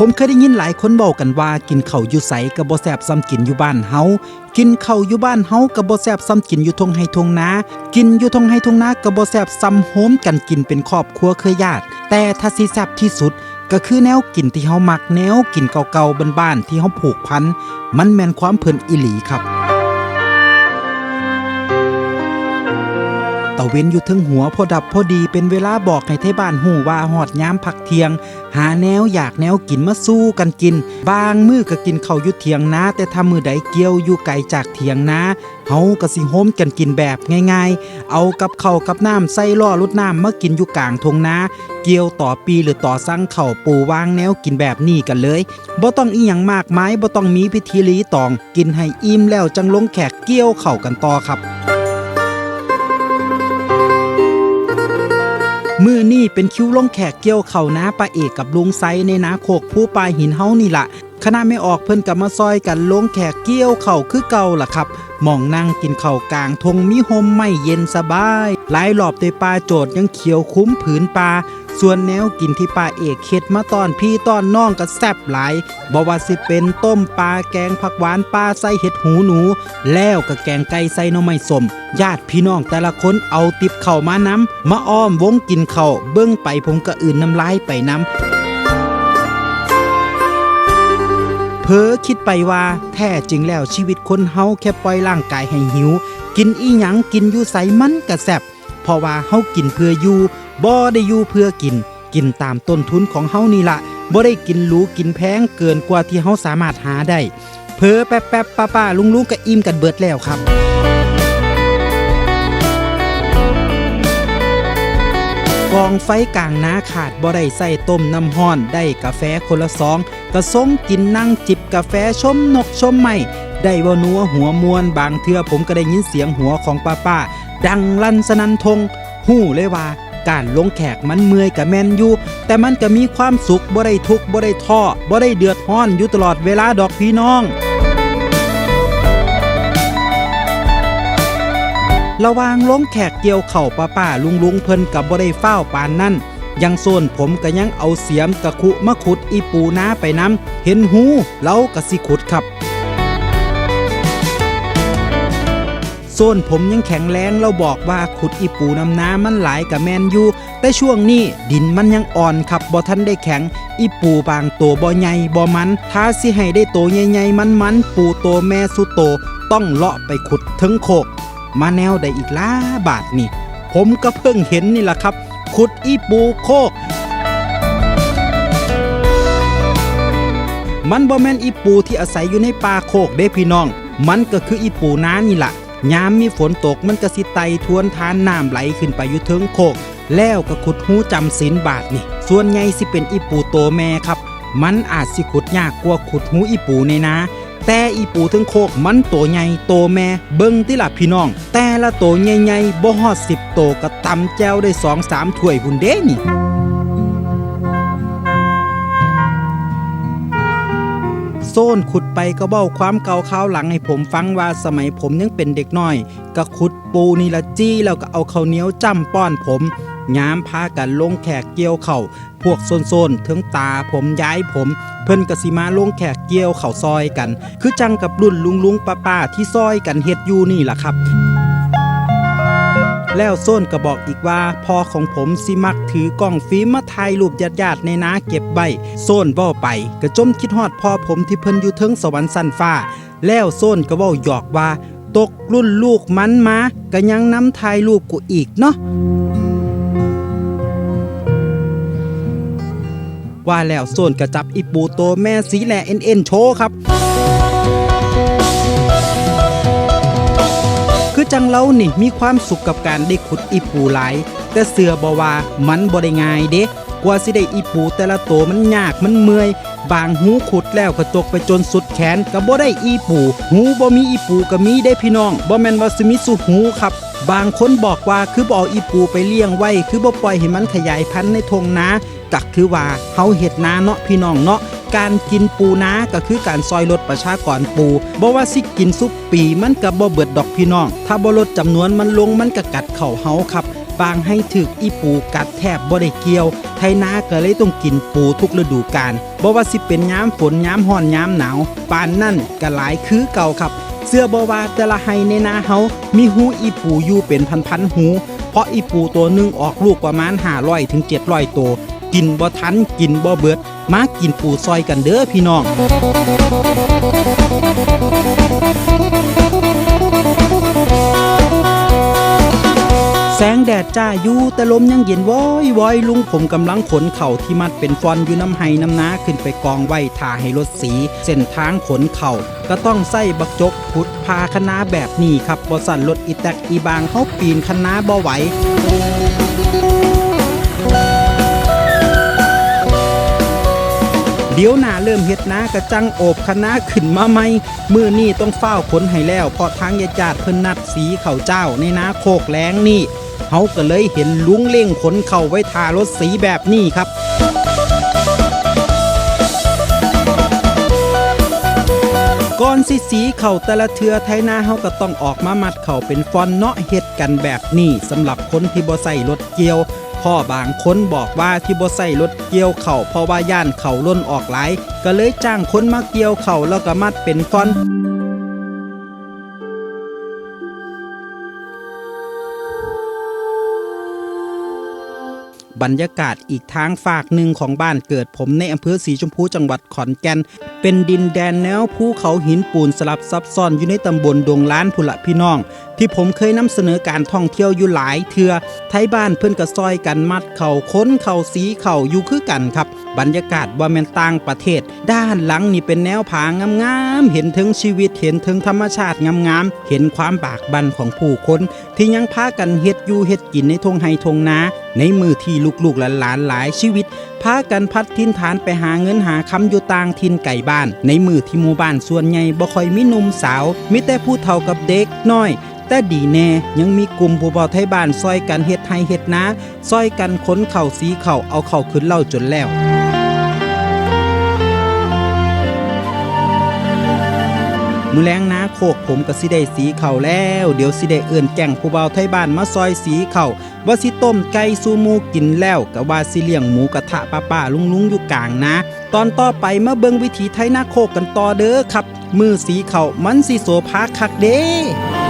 ผมเคยได้ยินหลายคนบอกกันว่ากินข้าวอยู่ไสกับ่แซ่บซ้ำกินอยู่บ้านเฮา กินข้าวอยู่บ้านเฮากับ่แซ่บซ้ำกินอยู่ทงให้ทงนา กินอยู่ทงให้ทงนากับ่แซ่บซ้ำโฮมกันกินเป็นครอบครัวเคยญาติ แต่ถ้าสิแซ่บที่สุดก็คือแนวกินที่เฮามักแนวกินเก่าๆบ้านๆที่เฮาผูกพัน มันแม่นความเพิ่นอีหลีครับ เว้นอยู่ถึงหัวพอดับพอดีเป็นเวลาบอกให้ไทบ้านหูว่าหอดยามพักเทียง หาแนวอยากแนวกินมาสู้กันกิน บางมือก็กินเข้าอยู่เถียงนาแต่ถ้ามือใดเกี่ยวอยู่ไกลจากเถียงนาเฮาก็สิโฮมกันกินแบบง่ายๆ เอากับเข้ากับน้ำใส่ล่อรดน้ำมากินอยู่กลางทงนาเกี่ยวต่อปีหรือต่อสั่งเข่าปูวางแนวกินแบบนี้กันเลยบ่ต้องอีหยังมากมายบ่ต้องมีพิธีรีตอง กินให้อิ่มแล้วจังลงแขกเกี่ยวเข่ากันต่อครับ นี่เป็นคิวลงแขกเกี่ยวเข่านาปาเอกกับลุงไซในนาโคกผู้ปลายหินเฮานี่ละคณะไม่ออกเพิ่นกับมาซอยกันลงแขกเกี่ยวเข่าคือเก่าล่ะครับมองนั่งกินเข่ากลางทงมิโฮมไม่เย็นสบายหลายหลอบเตปลาโจดยังเขียวคุ้มผืนปลา ส่วนแนวกินที่ป้าเอกเค็ดมาตอนพี่ตอนน้องก็แซ่บหลายบ่ว่าสิเป็นต้มปลาแกงผักหวานปลาใส่เห็ดหูหนู แล้วก็แกงไก่ใส่หน่อไม้สมญาติพี่น้องแต่ละคนเอาติบเข่ามานำมาอ้อมวงกินเข่าเบิ้งไปผมก็อื่นน้ำลายไปน้ำเพอคิดไปว่าแท้จริงแล้วชีวิตคนเฮาแค่ปล่อยร่างกายให้หิว กินอีหยังกินอยู่ไสมันกระแซบเพราะว่าเฮากินเพื่ออยู่ บ่ได้อยู่เพื่อกิน กินตามต้นทุนของเฮานี่ละบ่ได้กินหรูกินแพงเกินกว่าที่เฮาสามารถหาได้ เพอแป๊บแป๊บป้าป้าลุงลุงก็อิ่มกันเบิดแล้วครับ กองไฟกลางนาขาดบ่ได้ใส่ต้มน้ำห้อนได้กาแฟคนละสองกระซงกินนั่งจิบกาแฟชมนกชมไม้ได้บ่นัวหัวมวนบางเทื่อผมก็ได้ยินเสียงหัวของป้าป้าดังลั่นสนันทงหู้เลยว่า การลงแขกมันเมื่อยกับแมนอยู่แต่มันก็มีความสุขบ่ได้ทุกข์บ่ได้ท้อบ่ได้เดือดร้อนอยู่ตลอดเวลาดอกพี่น้องระหวางลงแขกเกี่ยวเข่าป้าป้าลุงลุงเพิ่นกับบ่ได้เฝ้าปานนั่นยังส่วนผมก็ยังเอาเสียมกะคุมาขุดอีปูนาไปน้ำเห็นหูเราก็สิขุดครับ ส่วนผมยังแข็งแรงเราบอกว่าขุดอีปูน้ำน้ำมันหลายกับแมนยูแต่ช่วงนี้ดินมันยังอ่อนครับบ่ทันได้แข็ง อีปูบางตัวบ่ใหญ่บ่มันถ้าสิให้ได้โตใหญ่ๆมันๆปูโตแม่สุโตต้องเลาะไปขุดถึงโคก มาแนวได้อีกล้าบาทนี่ ผมก็เพิ่งเห็นนี่แหละครับ ขุดอีปูโคกมันบ่แม่นอีปูที่อาศัยอยู่ในป่าโคกเด้พี่น้อง มันก็คืออีปูน้านี่แหละ ยามมีฝนตกมันก็สิไตทวนทานน้ำไหลขึ้นไปอยู่เทิงโคก แล้วก็ขุดหูจำศีลบาทนี่ ส่วนใหญ่สิเป็นอีปูโตแม่ครับ มันอาจสิขุดยากกว่าขุดหูอีปูในนาแต่อีปูถึงโคกมันโตใหญ่โตแม่เบิ่งติล่ะพี่น้อง แต่ละโตใหญ่ๆบ่ฮอด10โตก็ตำแจวได้2 3ถ้วยพุ่นเด้นี่ โซนขุดไปก็เบ้าความเก่าข้าวหลังให้ผมฟังว่าสมัยผมยังเป็นเด็กน้อย ก็ขุดปูนี่ละจี้แล้วก็เอาข้าวเหนียวจ้ำป้อนผมยามพากันลงแขกเกี่ยวเข่า พวกโซนๆถึงตาผมย้ายผม เพิ่นกสิมาลงแขกเกี่ยวเข่าซอยกัน คือจังกับรุ่นลุงลุงป้าป้าๆที่ซอยกันเฮ็ดอยู่นี่แหละครับ แล้วโซนก็บอกอีกว่าพ่อของผมสิมักถือกล้องฟิล์มมาถ่ายรูปญาติๆในนาเก็บใบโซนเว้าไปก็จมคิดฮอดพ่อผมที่เพิ่นอยู่เทิงสวรรค์สันฟ้า แล้วโซนก็เว้าหยอกว่า ตกรุ่นลูกมันมาก็ยังนำถ่ายรูปกูอีกเนาะว่าแล้วโซนก็จับอีปูโตแม่สีแหล่เอ็นเอ็นโชครับ จังเรานี่มีความสุขกับการได้ขุดอีปูหลาย แต่เสือบ่ว่ามันบ่ได้ง่ายเด้กว่าสิได้อีปูแต่ละตัวมันยากมันเมื่อย บางหูขุดแล้วก็ตกไปจนสุดแขนก็บ่ได้อีปู หูบ่มีอีปูก็มีได้พี่น้องบ่แม่นว่าสิมีสุหูครับ บางคนบอกว่าคือบ่เอาอีปูไปเลี้ยงไว้ คือบ่ปล่อยให้มันขยายพันธุ์ในทงนาก็คือว่าเฮาเฮ็ดนาเนาะพี่น้องเนาะ การกินปูนาก็คือการซอยลดประชากรปูบ่ว่าสิกินซุปปีมันก็บ่เบิดดอกพี่น้อง ถ้าบ่ลดจำนวนมันลงมันก็กัดเข่าเฮาครับบางให้ถึกอีปูกัดแทบบ่ได้เกี่ยว ไทนาก็เลยต้องกินปูทุกฤดูกาลบ่ว่าสิเป็นย้ำฝนย้ำห้อนย้ำหนาวปานนั่นก็หลายคือเก่าครับ เสื้อบ่ว่าแต่ละไฮในนาเฮามีหูอีปูอยู่เป็นพันๆหู เพราะอีปูตัวหนึงออกลูกประมาณ500ถึง700ตัว กินบ่ทันกินบ่เบิด มากินปูซอยกันเด้อพี่น้องแสงแดดจ้าอยู่แต่ลมยังเย็นว้อยว้อยลุงผมกำลังขนเข่าที่มัดเป็นฟอนอยู่น้ำไห้น้ำนาขึ้นไปกองไว้ทาให้รถสี เส้นทางขนเข่าก็ต้องใส่บักจกพุดพาคณะแบบนี้ครับบสั่นรถอีแตกอีบางเขาปีนคณะบ่ไหว เดี๋ยวหน้าเริ่มเฮ็ดนากระจังโอบคณะขึ้นมาใหมมือนี่ต้องเฝ้าวขนให้แล้วเพราะทางยาจาดเพิ่นนัดสีเข่าเจ้าในนาโคกแล้งนี่เฮาก็เลยเห็นลุงเล่งขนเข่าไว้ทารถสีแบบนี้ครับก่อนสิสีเข่าแต่ละเทือไทยนาเฮาก็ต้องออกมามัดเข่าเป็นฟอนเนาะเฮ็ดกันแบบนี้สำหรับคนที่บ่ใส่รถเกี่ยว พ่อบางคนบอกว่าที่บ่ใส่รถเกี่ยวเข่าเพราะว่าย่านเข่าล้นออกหลาย ก็เลยจ้างคนมาเกี่ยวเข่าแล้วก็มัดเป็นฟอน บรรยากาศอีกทางฝากหนึ่งของบ้านเกิดผมในอำเภอสีชมพูจังหวัดขอนแก่น เป็นดินแดนแนวภูเขาหินปูนสลับซับซ้อนอยู่ในตำบลดงล้านพุละพี่น้อง ที่ผมเคยนำเสนอการท่องเที่ยวอยู่หลายเทือไทยบ้านเพื่อนกระซอยกันมัดเข่าค้นเข่าสีเข่าอยู่คือกันครับ บรรยากาศว่าแมนต่างประเทศ ด้านหลังนี่เป็นแนวผางามๆเห็นถึงชีวิตเห็นถึงธรรมชาติงามๆเห็นความบากบั่นของผู้คน ที่ยังพากันเฮ็ดอยู่เฮ็ดกินในทงไฮทงนา ในมือที่ลูกๆหลานหลายชีวิตพากันพัดทินฐานไปหาเงินหาคำอยู่ต่างทินไก่บ้าน ในมือที่หมู่บ้านส่วนใหญ่บ่ค่อยมีหนุ่มสาวมีแต่ผู้เฒ่ากับเด็กน้อยแต่ดีแน่ยังมีกลุ่มผู้บ่าวไทยบ้านซอยกันเฮ็ดไห้เฮ็ดนาซอยกันขนเข่าสีเข่าเอาเข่าขึ้นเล่าจนแล้วมือแรงนาโคกผมก็สิได้สีเข่าแล้ว เดี๋ยวสิได้เอื่นแก่งผู้บ่าวไทยบ้านมาซอยสีเข่า ว่าสิต้มไก่ซูหมูกินแล้วกับว่าสิเลี้ยงหมูกระทะป้าป้าลุงลุงๆอยู่กลางนะ ตอนต่อไปมาเบิงวิถีไทยนาโคกกันต่อเด้อครับ มือสีเข่ามันสีโสภาคักเด้